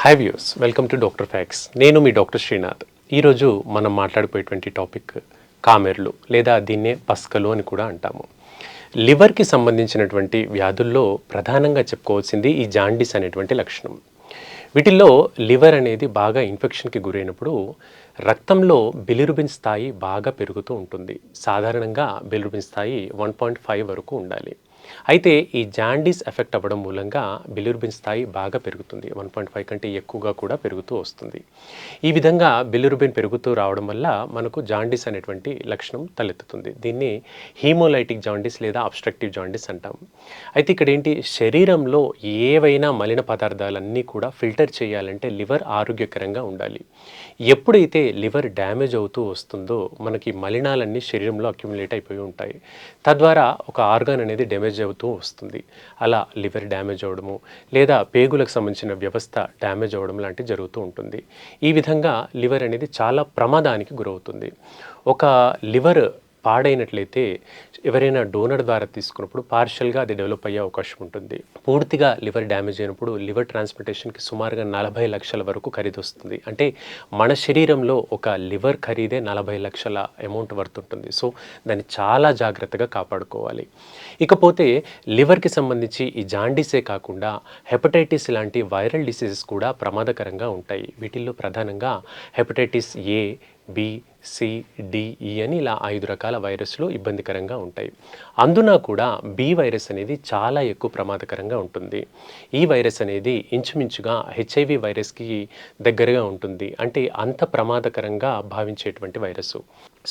Hi views welcome to doctor facts నేను మీ doctor Srinath ఈరోజు మనం మాట్లాడిపోయేటువంటి టాపిక్ కామెర్లు లేదా దీన్నే పస్కలు అని కూడా అంటాము. లివర్కి సంబంధించినటువంటి వ్యాధుల్లో ప్రధానంగా చెప్పుకోవాల్సింది ఈ జాండీస్ అనేటువంటి లక్షణం. వీటిల్లో లివర్ అనేది బాగా ఇన్ఫెక్షన్కి గురైనప్పుడు రక్తంలో బిలిరుబిన్ స్థాయి బాగా పెరుగుతూ ఉంటుంది. సాధారణంగా బిలిరుబిన్ స్థాయి వన్ పాయింట్ ఫైవ్ వరకు ఉండాలి. అయితే ఈ జాండీస్ ఎఫెక్ట్ అవ్వడం మూలంగా బిలిరుబిన్ స్థాయి బాగా పెరుగుతుంది. వన్ పాయింట్ ఫైవ్ కంటే ఎక్కువగా కూడా పెరుగుతూ వస్తుంది. ఈ విధంగా బిలిరుబిన్ పెరుగుతూ రావడం వల్ల మనకు జాండీస్ అనేటువంటి లక్షణం తలెత్తుతుంది. దీన్ని హీమోలైటిక్ జాండీస్ లేదా అబ్స్ట్రక్టివ్ జాండీస్ అంటాం. అయితే ఇక్కడ ఏంటి? శరీరంలో ఏవైనా మలిన పదార్థాలన్నీ కూడా ఫిల్టర్ చేయాలంటే లివర్ ఆరోగ్యకరంగా ఉండాలి. ఎప్పుడైతే లివర్ డ్యామేజ్ అవుతూ వస్తుందో మనకి మలినాలన్నీ శరీరంలో అక్యుములేట్ అయిపోయి ఉంటాయి. తద్వారా ఒక ఆర్గాన్ అనేది డ్యామేజ్ అవుతూ వస్తుంది. అలా లివర్ డ్యామేజ్ అవ్వడము లేదా పేగులకు సంబంధించిన వ్యవస్థ డ్యామేజ్ అవ్వడం లాంటివి జరుగుతూ ఉంటుంది. ఈ విధంగా లివర్ అనేది చాలా ప్రమాదానికి గురవుతుంది. ఒక లివర్ పాడైనట్లయితే ఎవరైనా డోనర్ ద్వారా తీసుకున్నప్పుడు పార్షల్గా అది డెవలప్ అయ్యే అవకాశం ఉంటుంది. పూర్తిగా లివర్ డ్యామేజ్ అయినప్పుడు లివర్ ట్రాన్స్ప్లాంటేషన్కి సుమారుగా నలభై లక్షల వరకు ఖరీదు వస్తుంది. అంటే మన శరీరంలో ఒక లివర్ ఖరీదే నలభై లక్షల అమౌంట్ వర్త్ ఉంటుంది. సో దాన్ని చాలా జాగ్రత్తగా కాపాడుకోవాలి. ఇకపోతే లివర్కి సంబంధించి ఈ జాండీసే కాకుండా హెపటైటిస్ లాంటి వైరల్ డిసీజెస్ కూడా ప్రమాదకరంగా ఉంటాయి. వీటిల్లో ప్రధానంగా హెపటైటిస్ ఏ బిసిడిఈ అని ఇలా ఐదు రకాల వైరస్లు ఇబ్బందికరంగా ఉంటాయి. అందున కూడా బి వైరస్ అనేది చాలా ఎక్కువ ప్రమాదకరంగా ఉంటుంది. ఈ వైరస్ అనేది ఇంచుమించుగా హెచ్ఐవి వైరస్కి దగ్గరగా ఉంటుంది. అంటే అంత ప్రమాదకరంగా భావించేటువంటి వైరస్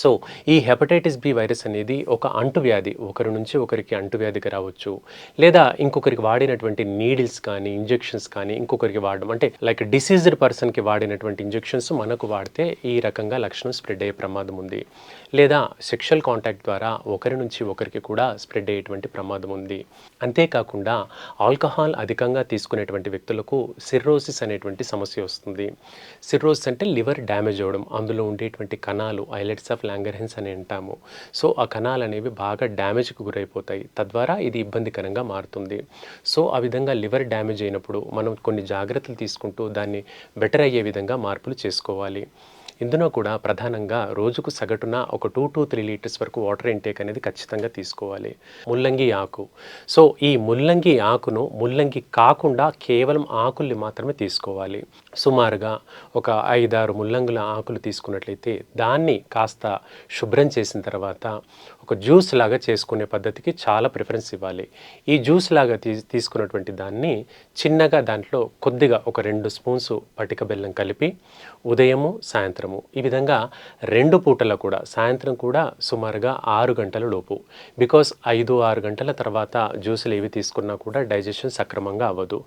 సో ఈ హెపటైటిస్ బి వైరస్ అనేది ఒక అంటువ్యాధి. ఒకరి నుంచి ఒకరికి అంటువ్యాధికి రావచ్చు. లేదా ఇంకొకరికి వాడినటువంటి నీడిల్స్ కానీ ఇంజెక్షన్స్ కానీ ఇంకొకరికి వాడడం. అంటే లైక్ డిసీజ్డ్ పర్సన్కి వాడినటువంటి ఇంజెక్షన్స్ మనకు వాడితే ఈ రకంగా లక్షణం స్ప్రెడ్ అయ్యే ప్రమాదం ఉంది. లేదా సెక్షువల్ కాంటాక్ట్ ద్వారా ఒకరి నుంచి ఒకరికి కూడా స్ప్రెడ్ అయ్యేటువంటి ప్రమాదం ఉంది. అంతేకాకుండా ఆల్కహాల్ అధికంగా తీసుకునేటువంటి వ్యక్తులకు సిర్రోసిస్ అనేటువంటి సమస్య వస్తుంది. సిర్రోసిస్ అంటే లివర్ డ్యామేజ్ అవ్వడం. అందులో ఉండేటువంటి కణాలు ఐలెట్స్ ఆఫ్ లాంగర్హెన్స్ అని అంటాము. సో ఆ కణాలు అనేవి బాగా డ్యామేజ్కి గురైపోతాయి. తద్వారా ఇది ఇబ్బందికరంగా మారుతుంది. సో ఆ విధంగా లివర్ డ్యామేజ్ అయినప్పుడు మనం కొన్ని జాగ్రత్తలు తీసుకుంటూ దాన్ని బెటర్ అయ్యే విధంగా మార్పులు చేసుకోవాలి. ఇందులో కూడా ప్రధానంగా రోజుకు సగటున ఒక టూ టు త్రీ లీటర్స్ వరకు వాటర్ ఇంటేక్ అనేది ఖచ్చితంగా తీసుకోవాలి. ముల్లంగి ఆకు. సో ఈ ముల్లంగి ఆకును ముల్లంగి కాకుండా కేవలం ఆకుల్ని మాత్రమే తీసుకోవాలి. సుమారుగా ఒక ఐదారు ముల్లంగుల ఆకులు తీసుకున్నట్లయితే దాన్ని కాస్త శుభ్రం చేసిన తర్వాత ఒక జ్యూస్ లాగా చేసుకునే పద్ధతికి చాలా ప్రిఫరెన్స్ ఇవ్వాలి. ఈ జ్యూస్ లాగా తీ తీసుకున్నటువంటి దాన్ని చిన్నగా దాంట్లో కొద్దిగా ఒక రెండు స్పూన్స్ పటిక బెల్లం కలిపి ఉదయము సాయంత్రం సాయంత్రము ఈ విధంగా రెండు పూటల కూడా సాయంత్రం కూడా సుమారుగా ఆరు గంటల లోపు. బికాస్ ఐదు ఆరు గంటల తర్వాత జ్యూసులు ఏవి తీసుకున్నా కూడా డైజెషన్ సక్రమంగా అవ్వదు.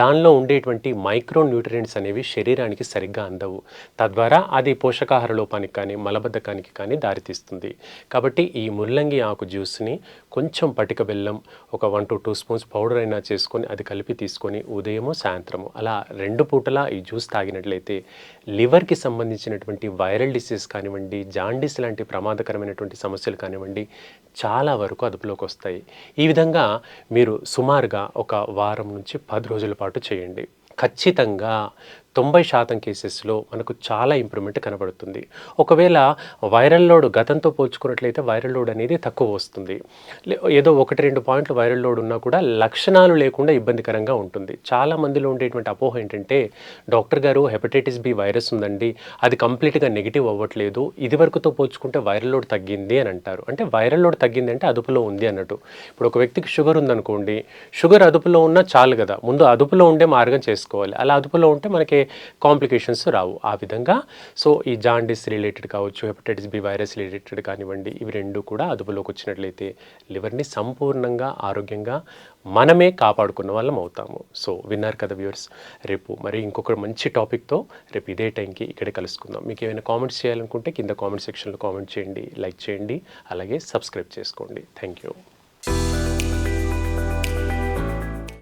దానిలో ఉండేటువంటి మైక్రో న్యూట్రియంట్స్ అనేవి శరీరానికి సరిగ్గా అందవు. తద్వారా అది పోషకాహార లోపానికి కానీ మలబద్ధకానికి కానీ దారితీస్తుంది. కాబట్టి ఈ ముల్లంగి ఆకు జ్యూస్ని కొంచెం పటిక బెల్లం ఒక one to two spoons powder అయినా చేసుకొని అది కలిపి తీసుకొని ఉదయము సాయంత్రము అలా రెండు పూటలా ఈ జ్యూస్ తాగినట్లయితే లివర్కి సంబంధించినటువంటి వైరల్ డిసీజ్ కానివ్వండి జాండీస్ లాంటి ప్రమాదకరమైనటువంటి సమస్యలు కానివ్వండి చాలా వరకు అదుపులోకి వస్తాయి. ఈ విధంగా మీరు సుమారుగా ఒక వారం నుంచి పది రోజుల పాటు చేయండి. ఖచ్చితంగా తొంభై శాతం కేసెస్లో మనకు చాలా ఇంప్రూవ్మెంట్ కనబడుతుంది. ఒకవేళ వైరల్ లోడ్ గతంతో పోల్చుకున్నట్లయితే వైరల్ లోడ్ అనేది తక్కువ వస్తుంది. లే- ఏదో ఒకటి రెండు పాయింట్లు వైరల్ లోడ్ ఉన్నా కూడా లక్షణాలు లేకుండా ఇబ్బందికరంగా ఉంటుంది. చాలా మందిలో ఉండేటువంటి అపోహ ఏంటంటే డాక్టర్ గారు హెపటైటిస్ బి వైరస్ ఉందండి అది కంప్లీట్గా నెగిటివ్ అవ్వట్లేదు ఇది వరకుతో పోల్చుకుంటే వైరల్ లోడ్ తగ్గింది అని అంటారు. అంటే వైరల్ లోడ్ తగ్గింది అంటే అదుపులో ఉంది అన్నట్టు. ఇప్పుడు ఒక వ్యక్తికి షుగర్ ఉందనుకోండి షుగర్ అదుపులో ఉన్నా చాలు కదా ముందు అదుపులో ఉండే మార్గం చేసుకోవాలి. అలా అదుపులో ఉంటే మనకి కాంప్లికేషన్స్ రావు ఆ విధంగా. సో ఈ జాండీస్ రిలేటెడ్ కావచ్చు హెపటైటిస్ బి వైరస్ రిలేటెడ్ కానివ్వండి ఇవి రెండు కూడా అదుపులోకి వచ్చినట్లయితే లివర్ని సంపూర్ణంగా ఆరోగ్యంగా మనమే కాపాడుకున్న వాళ్ళం అవుతాము. సో విన్నారు కదా వ్యూవర్స్ రేపు మరి ఇంకొక మంచి టాపిక్తో రేపు ఇదే టైంకి ఇక్కడ కలుసుకుందాం. మీకు ఏమైనా కామెంట్స్ చేయాలనుకుంటే కింద కామెంట్ సెక్షన్లో కామెంట్ చేయండి లైక్ చేయండి అలాగే సబ్స్క్రైబ్ చేసుకోండి. Thank you